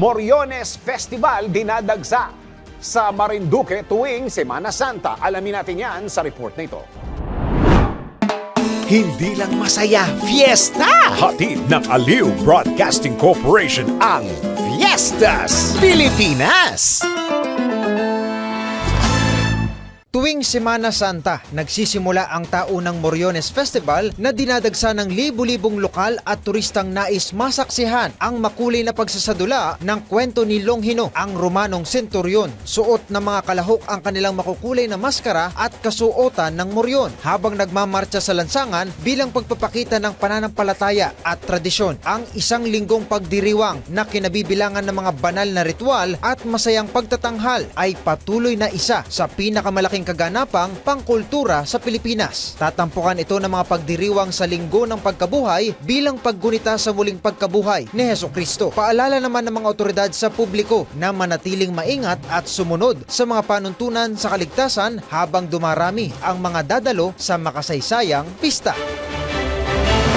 Moriones Festival dinadagsa sa Marinduque tuwing Semana Santa. Alamin natin yan sa report na ito. Hindi lang masaya, fiesta! Hatid ng Aliw Broadcasting Corporation ang Fiestas! Pilipinas! Tuwing Semana Santa, nagsisimula ang taunang Moriones Festival na dinadagsa ng libu-libong lokal at turistang nais masaksihan ang makulay na pagsasadula ng kwento ni Longhino, ang Romanong senturyon. Suot ng mga kalahok ang kanilang makukulay na maskara at kasuotan ng Moryon habang nagmamarcha sa lansangan bilang pagpapakita ng pananampalataya at tradisyon. Ang isang linggong pagdiriwang na kinabibilangan ng mga banal na ritual at masayang pagtatanghal ay patuloy na isa sa pinakamalaking kaganapang pangkultura sa Pilipinas. Tatampukan ito ng mga pagdiriwang sa linggo ng pagkabuhay bilang paggunita sa muling pagkabuhay ni Heso Kristo. Paalala naman ng mga otoridad sa publiko na manatiling maingat at sumunod sa mga panuntunan sa kaligtasan habang dumarami ang mga dadalo sa makasaysayang pista.